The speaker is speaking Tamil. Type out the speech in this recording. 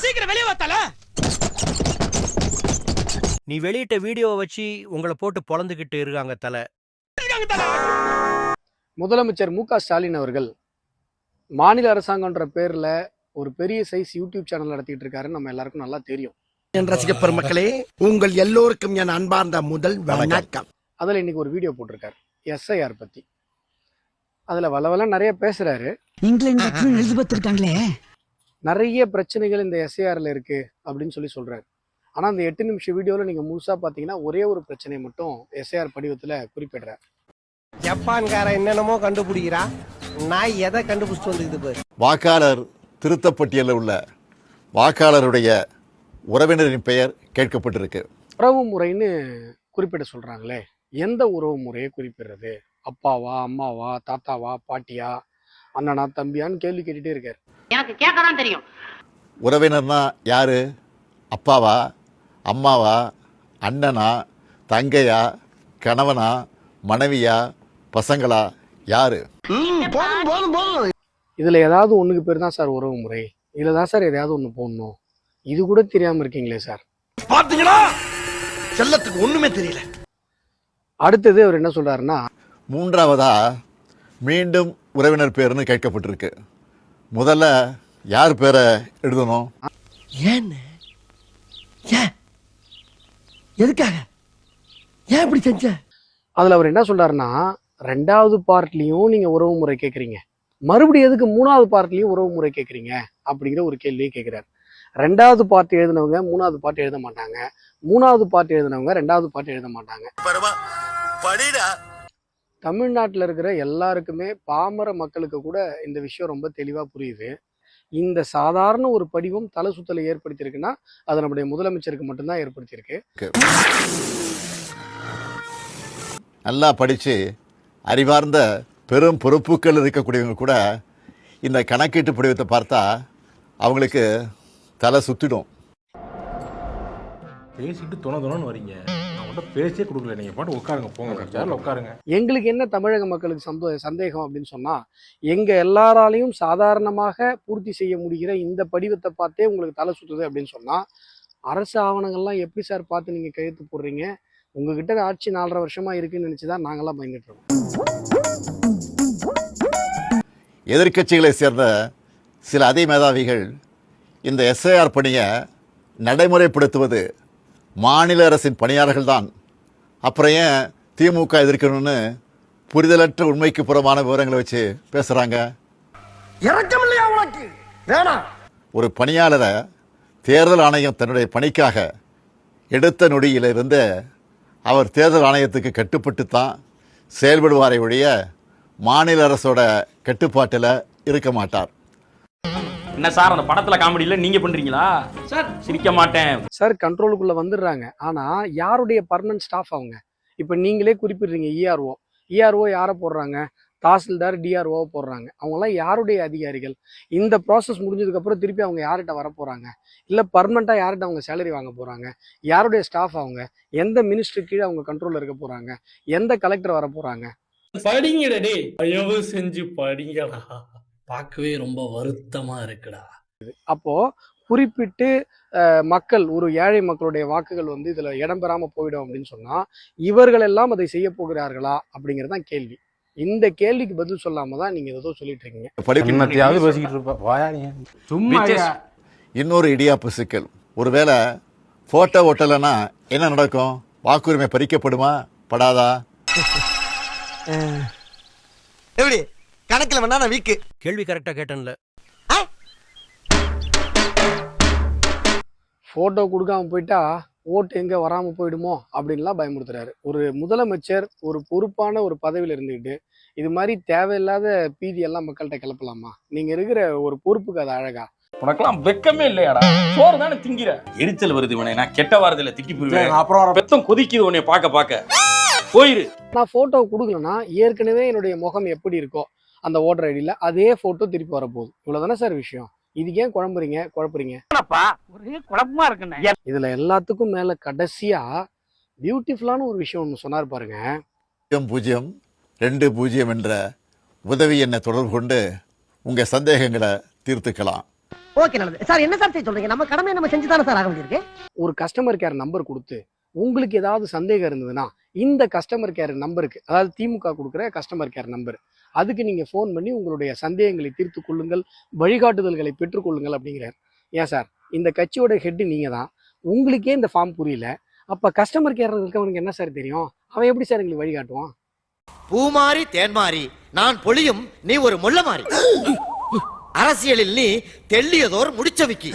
சீக்கிரம் வெளியே வாத்தால நீ வெளியிட்ட வீடியோவை வச்சு உங்களை போட்டு பொழந்துக்கிட்டு இருக்காங்க தலை. முதலமைச்சர் மு க ஸ்டாலின் அவர்கள் மாநில அரசாங்கன்ற பேர்ல ஒரு பெரிய சைஸ் யூடியூப் சேனல் நடத்திட்டு இருக்காருன்னு நம்ம எல்லாருக்கும் நல்லா தெரியும். என் ரசிக பெருமக்களே உங்கள் எல்லோருக்கும் என் அன்பார்ந்த முதல் வணக்கம். அதுல இன்னைக்கு ஒரு வீடியோ போட்டிருக்காரு எஸ்ஐஆர் பத்தி. அதுல வளவல நிறைய பேசுறாரு. இங்கிலாந்து லக்ஷ்மி எலிசபெத் இருக்காங்களே நிறைய பிரச்சனைகள் இந்த எஸ்ஐஆர்ல இருக்கு அப்படின்னு சொல்லி சொல்றாரு. ஆனா அந்த எட்டு நிமிஷம் வீடியோல நீங்க முழுசா பாத்தீங்கன்னா ஒரே ஒரு பிரச்சனையை மட்டும் எஸ்ஐஆர் படிவத்துல குறிப்பிடுறாரு. ஜப்பான்காரன் என்னென்னமோ கண்டுபிடிக்கிறா. நான் எதை கண்டுபிடிச்சிட்டு வந்துக்குது பாரு. வாக்காளர் திருத்தப்பட்டியலில் உள்ள வாக்காளருடைய உறவினரின் பெயர் கேட்கப்பட்டிருக்கு. உறவு முறைன்னு குறிப்பிட சொல்றாங்களே. எந்த உறவு முறையை குறிப்பிடுறது? அப்பாவா அம்மாவா தாத்தாவா பாட்டியா அண்ணனா தம்பியான்னு கேள்வி கேட்டுட்டே இருக்காரு. எனக்கு கேட்க தான் தெரியும். உறவினர்னா யாரு? அப்பாவா? அம்மாவா? அண்ணனா? தங்கையா? கணவனா? மனைவியா? பசங்களா? யாரு? இதுல ஏதாவது ஒண்ணுக்கு பேர் தான் சார் உறவு முறை. இதுல தான் சார் எதையாவது ஒண்ணு போடணும். இது கூட தெரியாம இருக்கீங்களே சார். பாத்தீங்களா? செல்லத்துக்கு ஒண்ணுமே தெரியல. அடுத்தது அவர் என்ன சொல்றாருன்னா மூன்றாவதா மீண்டும் உறவினர் பேர்னு கேட்கப்பட்டிருக்கு. முதல்ல யார் பேரை எழுதணும்? ஏன்னு? ஏன்? எதுக்காக? ஏன் இப்படி செஞ்ச? அதுல அவர் என்ன சொல்றாருன்னா ரெண்டாவது பார்ட்லயும் நீங்க உறவு முறை கேக்குறீங்க. மறுபடியும் எதுக்கு மூணாவது பார்ட்லயும் உறவு முறை கேக்குறீங்க? அப்படிங்கிற ஒரு கேள்வியை கேட்கிறார் ரெண்டாவது பார்ட் எழுதினவங்க மூணாவது பார்ட் எழுத மாட்டாங்க. மூணாவது பார்ட் எழுதினவங்க ரெண்டாவது பார்ட் எழுத மாட்டாங்க. படிடா. தமிழ்நாட்டில் இருக்கிற எல்லாருக்குமே பாமர மக்களுக்கு கூட இந்த விஷயம் ரொம்ப தெளிவாக புரியுது. இந்த சாதாரண ஒரு படிவம் தலை சுத்தலை ஏற்படுத்தியிருக்குன்னா அது நம்முடைய முதலமைச்சருக்கு மட்டும்தான் ஏற்படுத்தியிருக்கு. நல்லா படித்து அறிவார்ந்த பெரும் பொறுப்புகள் இருக்கக்கூடியவங்க கூட இந்த கணக்கீட்டு படிவத்தை பார்த்தா அவங்களுக்கு தலை சுத்திடும். பேசிட்டு துணை துணைன்னு வரீங்க. மட்டும் பேசியே கொடுக்கல. நீங்க பாட்டு உட்காருங்க போங்க. சேர்ல உட்காருங்க. எங்களுக்கு என்ன தமிழக மக்களுக்கு சந்தோ சந்தேகம் அப்படின்னு சொன்னா எங்க எல்லாராலையும் சாதாரணமாக பூர்த்தி செய்ய முடிகிற இந்த படிவத்தை பார்த்தே உங்களுக்கு தலை சுத்துது அப்படின்னு சொன்னா அரசு ஆவணங்கள்லாம் எப்படி சார் பார்த்து நீங்க கையெழுத்து போடுறீங்க? உங்ககிட்ட ஆட்சி நாலரை வருஷமா இருக்குன்னு நினைச்சுதான் நாங்கெல்லாம் பயந்துட்டு இருக்கோம். எதிர்க்கட்சிகளை சேர்ந்த சில அதே மேதாவிகள் இந்த எஸ்ஐஆர் பணியை நடைமுறைப்படுத்துவது மாநில அரசின் பணியாளர்கள் தான் அப்புறம் ஏன் திமுக எதிர்க்கணும்னு புரிதலற்ற உண்மைக்கு புறமான விவரங்களை வச்சு பேசுகிறாங்க ஒரு பணியாளரை தேர்தல் ஆணையம் தன்னுடைய பணிக்காக எடுத்த நொடியிலிருந்து அவர் தேர்தல் ஆணையத்துக்கு கட்டுப்பட்டு தான் செயல்படுவாரை ஒழிய மாநில அரசோட கட்டுப்பாட்டில் இருக்க மாட்டார். என்ன சார் அந்த படத்துல காமெடியில நீங்க பண்றீங்களா? சார். சிரிக்க மாட்டேன். சார் கண்ட்ரோலுக்குள்ள வந்துடுறாங்க. ஆனா யாருடைய பர்மனன்ட் ஸ்டாஃப் அவங்க? இப்போ நீங்களே குறிப்பிடுறீங்க E இஆர்ஓ இஆர்ஓ யாரை போடுறாங்க? தாசில்தார் டிஆர்ஓ போடுறாங்க. அவங்கெல்லாம் யாருடைய அதிகாரிகள்? இந்த ப்ராசஸ் முடிஞ்சதுக்கு அப்புறம் திருப்பி அவங்க யார்கிட்ட வர போறாங்க? இல்ல பர்மனண்டா யார்கிட்ட அவங்க சேலரி வாங்க போறாங்க? யாருடைய ஸ்டாஃப் அவங்க? எந்த மினிஸ்டர் கீழே அவங்க கண்ட்ரோல்ல இருக்க போறாங்க? எந்த கலெக்டர் வர போறாங்க? படிங்கடா டேய். தயவு செஞ்சு படிங்கடா. பார்க்கவே ரொம்ப வருத்தமா இருக்குடா. அப்போ குறிப்பிட்டு மக்கள் ஒரு ஏழை மக்களுடைய வாக்குகள் வந்து இதுல இடம்பெறாம போயிடும் அப்படின்னு சொன்னா இவர்கள் எல்லாம் அதை செய்ய போகிறார்களா அப்படிங்கிறது தான் கேள்வி. இந்த கேள்விக்கு பதில் சொல்லாம தான் நீங்க ஏதோ சொல்லிட்டு இருக்கீங்க. பேசிக்கிட்டு இருப்பா. இன்னொரு இடியாப்பு சிக்கல். ஒருவேளை ஃபோட்டோ ஒட்டலைன்னா என்ன நடக்கும்? வாக்குரிமை பறிக்கப்படுமா? படாதா? எப்படி கணக்குல வேணா நான் வீக்கு. கேள்வி கரெக்டாக கேட்டேன்ல. போட்டோ கொடுக்காம போயிட்டா ஓட்டு எங்க வராம போயிடுமோ அப்படின்லாம் பயமுறுத்துறாரு. ஒரு முதலமைச்சர் ஒரு பொறுப்பான ஒரு பதவியில இருந்துக்கிட்டு இது மாதிரி தேவையில்லாத பீதி எல்லாம் மக்கள்கிட்ட கிளப்பலாமா? நீங்க இருக்கிற ஒரு பொறுப்புக்கு அது அழகா? உனக்கெல்லாம் வெக்கமே இல்லையாடா. சோறு தானே திங்கிற. எரிச்சல் வருது இவனை. நான் கெட்ட வாரத்துல திட்டி போயிருவேன் அப்புறம். பெத்தம் கொதிக்குது உன்னை பார்க்க பார்க்க. போயிரு. நான் போட்டோ கொடுக்கலன்னா ஏற்கனவே என்னுடைய முகம் எப்படி இருக்கோ அந்த ஓட்டர் ஐடியில் அதே போட்டோ திருப்பி வரப்போகுது. இவ்வளவுதானே சார் விஷயம்? இதுக்கு ஏன் குழம்புறீங்க? குழப்புறீங்க? ஒரே குழப்பமா இருக்குண்ணே. இதுல எல்லாத்துக்கும் மேல கடைசியா பியூட்டிஃபுல்லான ஒரு விஷயம் ஒன்று சொன்னார் பாருங்க. பூஜ்ஜியம் பூஜ்ஜியம் ரெண்டு பூஜ்ஜியம் என்ற உதவி எண்ணை தொடர்பு கொண்டு உங்கள் சந்தேகங்களை தீர்த்துக்கலாம். ஓகே நல்லது. சார் என்ன சார் செய்ய சொல்றீங்க? நம்ம கடமையை நம்ம செஞ்சு தானே சார் ஆக வேண்டியிருக்கு? ஒரு கஸ்டமர் கேர் நம்பர் கொடுத்து உங்களுக்கு ஏதாவது சந்தேகம் இருந்ததுன்னா இந்த கஸ்டமர் கேர் நம்பருக்கு அதாவது திமுக கொடுக்குற கஸ்டமர் கேர் நம்பர் அதுக்கு நீங்கள் ஃபோன் பண்ணி உங்களுடைய சந்தேகங்களை தீர்த்து கொள்ளுங்கள் வழிகாட்டுதல்களை பெற்றுக்கொள்ளுங்கள் அப்படிங்கிறார். ஏன் சார்? இந்த கட்சியோட ஹெட்டு நீங்கள் தான். உங்களுக்கே இந்த ஃபார்ம் புரியல. அப்போ கஸ்டமர் கேர் இருக்கவனுக்கு என்ன சார் தெரியும்? அவன் எப்படி சார் எங்களுக்கு வழிகாட்டுவான் பூமாரி தேன்மாரி நான் பொழியும் நீ ஒரு முள்ள மாறி. அரசியலில் நீ தெள்ளியதோர் முடிச்சவிக்கி.